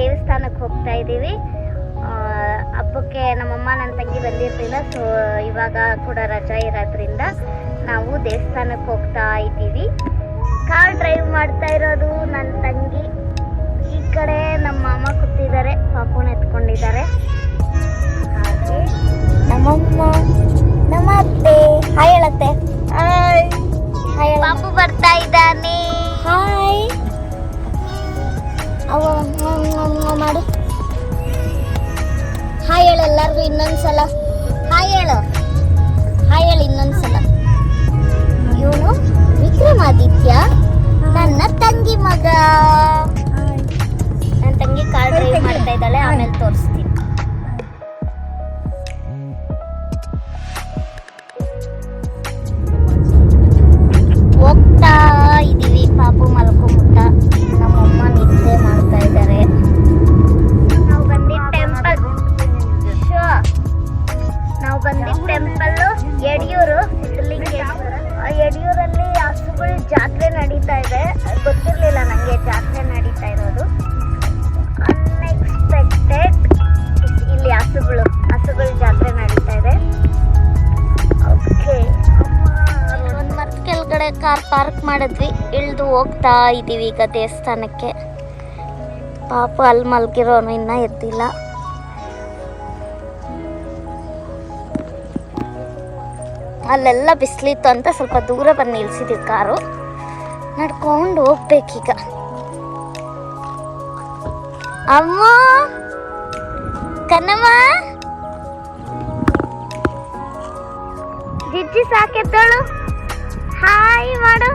ದೇವಸ್ಥಾನಕ್ಕೆ ಹೋಗ್ತಾ ಇದ್ದೀವಿ. ಹಬ್ಬಕ್ಕೆ ನಮ್ಮಮ್ಮ ನನ್ನ ತಂಗಿ ಬಂದಿರಲಿಲ್ಲ ಸೊ ಇವಾಗ ಕೂಡ ರಜಾ ಇರೋದ್ರಿಂದ ನಾವು ದೇವಸ್ಥಾನಕ್ಕೆ ಹೋಗ್ತಾ ಇದ್ದೀವಿ. ಕಾರ್ ಡ್ರೈವ್ ಮಾಡ್ತಾ ಇರೋದು ನನ್ನ ತಂಗಿ. ಈ ಕಡೆ ನಮ್ಮ ಮಾಮ ಕೂತಿದ್ದಾರೆ ಪಾಪುನ ಇನ್ನೊಂದ್ಸಲ. ಹಾಯ್ ಹೇಳು. ಹಾಯ್ ಹೇಳು ಇನ್ನೊಂದ್ಸಲ. ಇವನು ವಿಕ್ರಮಾದಿತ್ಯ ನನ್ನ ತಂಗಿ ಮಗ. ನನ್ನ ತಂಗಿ ಕಾರ್ ಡ್ರೈವ್ ಮಾಡ್ತಾ ಇದ್ದಾಳೆ ಆಮೇಲೆ ತೋರಿಸ್ತೀನಿ. ಕಾರ್ ಪಾರ್ಕ್ ಮಾಡಿದ್ವಿ. ಇಳಿದು ಹೋಗ್ತಾ ಇದ್ದೀವಿ ಈಗ ದೇವಸ್ಥಾನಕ್ಕೆ. ಪಾಪ ಅಲ್ಲಿ ಮಲಗಿರೋನು ಇನ್ನೂ ಎದ್ದಿಲ್ಲ. ಅಲ್ಲೆಲ್ಲ ಬಿಸಿಲಿತ್ತು ಅಂತ ಸ್ವಲ್ಪ ದೂರ ಬಂದು ನಿಲ್ಸಿದ್ವಿ ಕಾರು. ನಡ್ಕೊಂಡು ಹೋಗ್ಬೇಕೀಗ. ಅಮ್ಮ! ಕನ್ನಮ್ಮ! ಜಿಜ್ಜಿ ಸಾಕೆದ್ದಳು ಹಾಯ್ ಮಾಡು.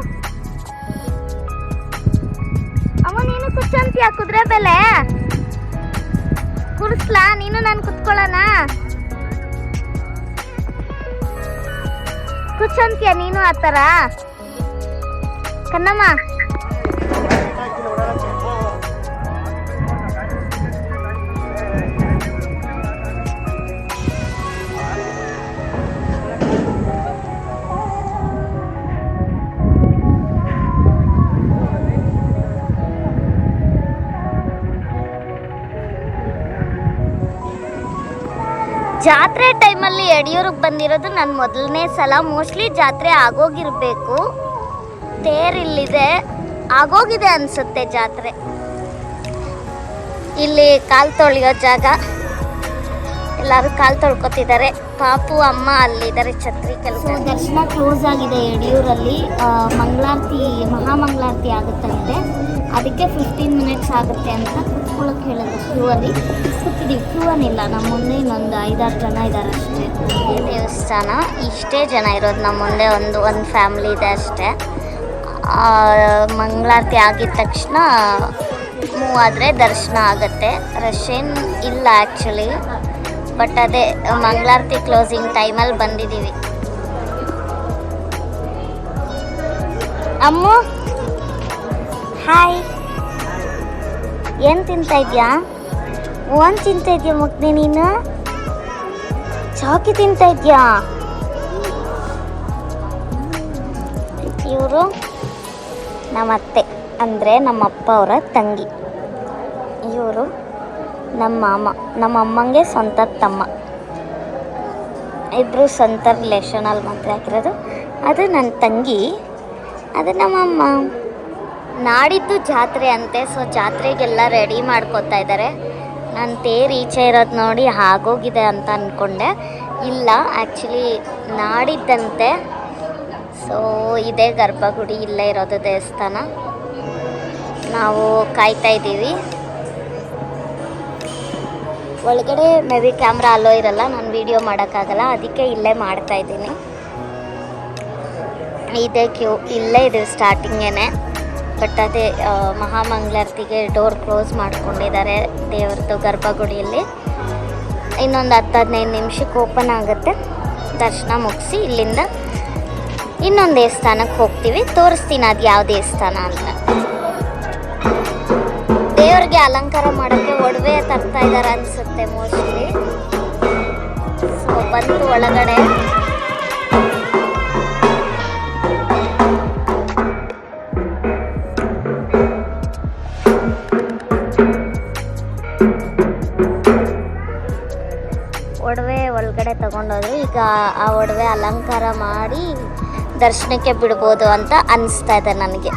ಅವ ನೀನು ಕುಚ್ಚಂತೀಯ ಕುದುರೆ ಬೆಲೆ? ಕುಡಿಸ್ಲಾ? ನೀನು ನಾನು ಕುತ್ಕೊಳ್ಳೋಣ. ಕುಚ್ಚಂತೀಯ ನೀನು ಆ ಥರ ಕನ್ನಮ್ಮ. ಜಾತ್ರೆ ಟೈಮಲ್ಲಿ ಯಡಿಯೂರಿಗೆ ಬಂದಿರೋದು ನನ್ನ ಮೊದಲನೇ ಸಲ. ಮೋಸ್ಟ್ಲಿ ಜಾತ್ರೆ ಆಗೋಗಿರಬೇಕು. ತೇರಿಲ್ಲಿದೆ. ಆಗೋಗಿದೆ ಅನಿಸುತ್ತೆ ಜಾತ್ರೆ. ಇಲ್ಲಿ ಕಾಲು ತೊಳೆಯೋ ಜಾಗ. ಎಲ್ಲರೂ ಕಾಲು ತೊಳ್ಕೊತಿದ್ದಾರೆ. ಪಾಪು ಅಮ್ಮ ಅಲ್ಲಿದ್ದಾರೆ ಛತ್ರಿ ಕೆಲಸ. ದರ್ಶನ ಕ್ಲೋಸ್ ಆಗಿದೆ ಯಡಿಯೂರಲ್ಲಿ. ಮಂಗಳಾರತಿ ಮಹಾಮಂಗಳಾರತಿ ಆಗುತ್ತಂತೆ. ಅದಕ್ಕೆ ಫಿಫ್ಟೀನ್ ಮಿನಿಟ್ಸ್ ಆಗುತ್ತೆ ಅಂತ ಕುತ್ಕೊಳ್ಳೋಕೆ ಹೇಳಿದ್ರು ಕ್ಯೂ ಅಲ್ಲಿ ಕೂತಿದ್ದೀವಿ. ಕ್ಯೂ ಏನಿಲ್ಲ ನಮ್ಮ ಮುಂದೆ ಇನ್ನೊಂದು ಐದಾರು ಜನ ಇದ್ದಾರೆ ಅಷ್ಟೇ. ದೇವಸ್ಥಾನ. ಇಷ್ಟೇ ಜನ ಇರೋದು. ನಮ್ಮ ಮುಂದೆ ಒಂದು ಒಂದು ಫ್ಯಾಮಿಲಿ ಇದೆ ಅಷ್ಟೇ. ಮಂಗಳಾರತಿ ಆಗಿದ ತಕ್ಷಣ ಮೂವ್ ಆದರೆ ದರ್ಶನ ಆಗುತ್ತೆ. ರಶ್ ಏನು ಇಲ್ಲ ಆ್ಯಕ್ಚುಲಿ ಬಟ್ ಅದೇ ಮಂಗಳಾರತಿ ಕ್ಲೋಸಿಂಗ್ ಟೈಮಲ್ಲಿ ಬಂದಿದ್ದೀವಿ. ಅಮ್ಮು? ಹಾಯ್ ಏನು ತಿಂತಾ ಇದೆಯಾ? ಓನ್ ತಿಂತಾ ಇದೆಯಾ ಮಗ್ನೆ ನೀನು? ಚಾಕಿ ತಿಂತಾ ಇದೆಯಾ? ಇವರು ನಮ್ಮ ಅತ್ತೆ ಅಂದರೆ ನಮ್ಮ ಅಪ್ಪ ಅವರ ತಂಗಿ. ಇವರು ನಮ್ಮ ಮಾಮ. ನಮ್ಮ ಅಮ್ಮಂಗೆ ಸ್ವಂತ ತಮ್ಮ. ಇಬ್ಬರು ಸ್ವಂತ ರಿಲೇಷನಲ್ಲಿ ಮದುವೆ ಆಗಿರೋದು. ಅದು ನನ್ನ ತಂಗಿ. ಅದು ನಮ್ಮಮ್ಮ ನಾಡಿದ್ದು ಜಾತ್ರೆ ಅಂತೆ ಸೊ ಜಾತ್ರೆಗೆಲ್ಲ ರೆಡಿ ಮಾಡ್ಕೊತಾ ಇದ್ದಾರೆ ನಾನು ತೇರು ಈಚೆ ಇರೋದು ನೋಡಿ ಆಗೋಗಿದೆ ಅಂತ ಅಂದ್ಕೊಂಡೆ ಇಲ್ಲ ಆ್ಯಕ್ಚುಲಿ ನಾಡಿದ್ದಂತೆ. ಸೊ ಇದೇ ಗರ್ಭಗುಡಿ ಇಲ್ಲೇ ಇರೋದು ದೇವಸ್ಥಾನ. ನಾವು ಕಾಯ್ತಾ ಇದ್ದೀವಿ. ಒಳಗಡೆ ಮೇ ಬಿ ಕ್ಯಾಮ್ರಾ ಅಲ್ಲೋ ಇರಲ್ಲ, ನಾನು ವಿಡಿಯೋ ಮಾಡೋಕ್ಕಾಗಲ್ಲ, ಅದಕ್ಕೆ ಇಲ್ಲೇ ಮಾಡ್ತಾ ಇದ್ದೀನಿ. ಇದೇ ಕ್ಯೂ ಇಲ್ಲೇ ಇದೆ ಸ್ಟಾರ್ಟಿಂಗೇನೆ ಬಟ್ ಅದೇ ಮಹಾಮಂಗಳಾರತಿಗೆ ಡೋರ್ ಕ್ಲೋಸ್ ಮಾಡಿಕೊಂಡಿದ್ದಾರೆ ದೇವ್ರದ್ದು ಗರ್ಭಗುಡಿಯಲ್ಲಿ. ಇನ್ನೊಂದು ಹತ್ತು ಹದಿನೈದು ನಿಮಿಷಕ್ಕೆ ಓಪನ್ ಆಗುತ್ತೆ. ದರ್ಶನ ಮುಗಿಸಿ ಇಲ್ಲಿಂದ ಇನ್ನೊಂದು ದೇವಸ್ಥಾನಕ್ಕೆ ಹೋಗ್ತೀವಿ. ತೋರಿಸ್ತೀನಿ ಅದು ಯಾವ ದೇವಸ್ಥಾನ ಅಂತ. ದೇವರಿಗೆ ಅಲಂಕಾರ ಮಾಡೋಕ್ಕೆ ಒಡವೆ ತರ್ತಾ ಇದ್ದಾರೆ ಅನಿಸುತ್ತೆ ಮೋಸ್ಟ್ಲಿ ಸೊ ಬಂತು ಒಳಗಡೆ. ಒಡವೆ ಒಳಗಡೆ ತಗೊಂಡೋದ್ರು. ಈಗ ಆ ಒಡವೆ ಅಲಂಕಾರ ಮಾಡಿ ದರ್ಶನಕ್ಕೆ ಬಿಡ್ಬೋದು ಅಂತ ಅನಿಸ್ತಾ ಇದೆ ನನಗೆ.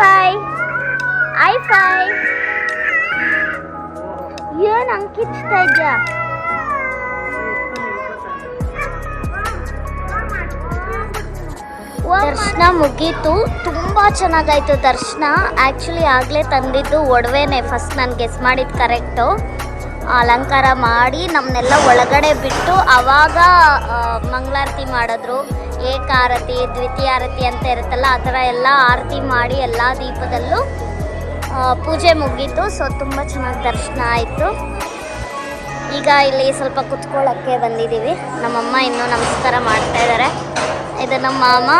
ಫೈ ಐ ಫೈ ಏನು ಅಂಕಿಚ್ತಾ ಇದ್ಯಾ? ದರ್ಶನ ಮುಗೀತು. ತುಂಬ ಚೆನ್ನಾಗಾಯ್ತು ದರ್ಶನ. ಆ್ಯಕ್ಚುಲಿ ಆಗಲೇ ತಂದಿದ್ದು ಒಡವೇನೇ. ಫಸ್ಟ್ ನಾನು ಗೆಸ್ ಮಾಡಿದ್ದು ಕರೆಕ್ಟು ಅಲಂಕಾರ ಮಾಡಿ ನಮ್ಮನ್ನೆಲ್ಲ ಒಳಗಡೆ ಬಿಟ್ಟು ಆವಾಗ ಮಂಗಳಾರತಿ ಮಾಡಿದ್ರು. ಏಕಾರತಿ, ದ್ವಿತೀಯಾರತಿ ಅಂತ ಇರುತ್ತಲ್ಲ, ಆ ಥರ ಎಲ್ಲ ಆರತಿ ಮಾಡಿ ಎಲ್ಲ ದೀಪದಲ್ಲೂ ಪೂಜೆ ಮುಗೀತು. ಸೊ ತುಂಬ ಚೆನ್ನಾಗಿ ದರ್ಶನ ಆಯಿತು. ಈಗ ಇಲ್ಲಿ ಸ್ವಲ್ಪ ಕುತ್ಕೊಳ್ಳೋಕ್ಕೆ ಬಂದಿದ್ದೀವಿ. ನಮ್ಮಮ್ಮ ಇನ್ನೂ ನಮಸ್ಕಾರ ಮಾಡ್ತಾ ಇದ್ದಾರೆ. ಇದು ನಮ್ಮ ಮಾಮ.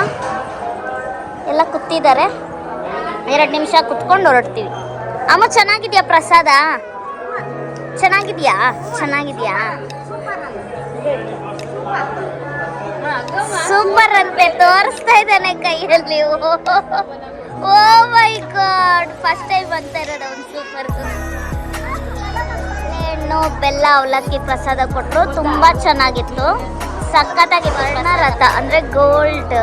ಎಲ್ಲ ಕೂತಿದ್ದಾರೆ. ಎರಡು ನಿಮಿಷ ಕುತ್ಕೊಂಡು ಹೊರಡ್ತೀವಿ. ಅಮ್ಮ, ಚೆನ್ನಾಗಿದೆಯಾ ಪ್ರಸಾದ? ಚೆನ್ನಾಗಿದ್ಯಾ? ಚೆನ್ನಾಗಿದ್ಯಾ? ಸೂಪರ್ ಅಂತೆ, ತೋರಿಸ್ತಾ ಇದ್ದಾನೆ ಕೈಯಲ್ಲಿ. Oh my god. First time ಅಂತ ಇರೋದು ಒಂದು ಸೂಪರ್ ಹಣ್ಣು, ಬೆಲ್ಲ, ಅವಲಕ್ಕಿ ಪ್ರಸಾದ ಕೊಟ್ಟರು ತುಂಬ ಚೆನ್ನಾಗಿತ್ತು. ಸಖತ್ತಾಗಿ ವರ್ಣ ರಥ, ಅಂದರೆ ಗೋಲ್ಡ್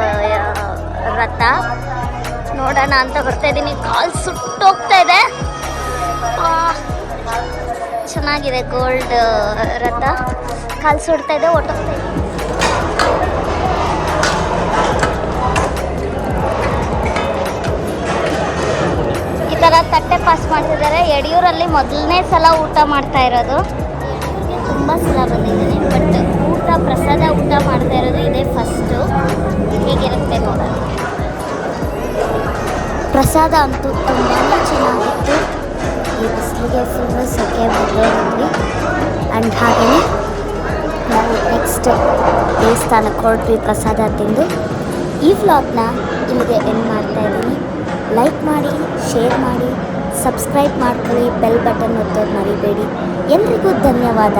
ರಥ. ನೋಡೋಣ ಅಂತ ಬರ್ತಾ ಇದ್ದೀನಿ. ಕಾಲು ಸುಟ್ಟೋಗ್ತಾ ಇದೆ. ಚೆನ್ನಾಗಿದೆ ಗೋಲ್ಡ್ ರಥ. ಕಾಲು ಸುಡ್ತಾ ಇದೆ, ಒಟ್ಟೋಗ್ತಾ ಇದೆ. ಥರ ತಟ್ಟೆ ಪಾಸ್ ಮಾಡ್ತಿದ್ದಾರೆ. ಯಡಿಯೂರಲ್ಲಿ ಮೊದಲನೇ ಸಲ ಊಟ ಮಾಡ್ತಾ ಇರೋದು. ತುಂಬ ಸಲ ಬಂದಿದ್ದೀನಿ, ಬಟ್ ಊಟ, ಪ್ರಸಾದ ಊಟ ಮಾಡ್ತಾ ಇರೋದು ಇದೇ ಫಸ್ಟು ಹೇಗಿರುತ್ತೆ ನೋಡೋಣ. ಪ್ರಸಾದ ಅಂತೂ ತುಂಬ ಚೆನ್ನಾಗಿತ್ತು. ಈ ಬಿಸಿಲಿಗೆ ಫುಲ್ಲು ಸೆಕೆ ಬಂದಿದ್ವಿ ಆ್ಯಂಡ್ ಹಾಗೆಯೇ ನಾವು ನೆಕ್ಸ್ಟ್ ದೇವಸ್ಥಾನಕ್ಕೆ ಹೊರಟ್ವಿ ಪ್ರಸಾದ ತಿಂದು. ಈ ವ್ಲಾಗ್ನ ಇಲ್ಲಿಗೆ ಎಂಡ್ ಮಾಡ್ತಾ ಇದ್ದೀನಿ. ಲೈಕ್ ಮಾಡಿ ಶೇರ್ ಮಾಡಿ ಸಬ್ಸ್ಕ್ರೈಬ್ ಮಾಡ್ಕೊಳ್ಳಿ ಬೆಲ್ ಬಟನ್ ಒತ್ತೋದು ಮರಿಬೇಡಿ. ಎಲ್ರಿಗೂ ಧನ್ಯವಾದ.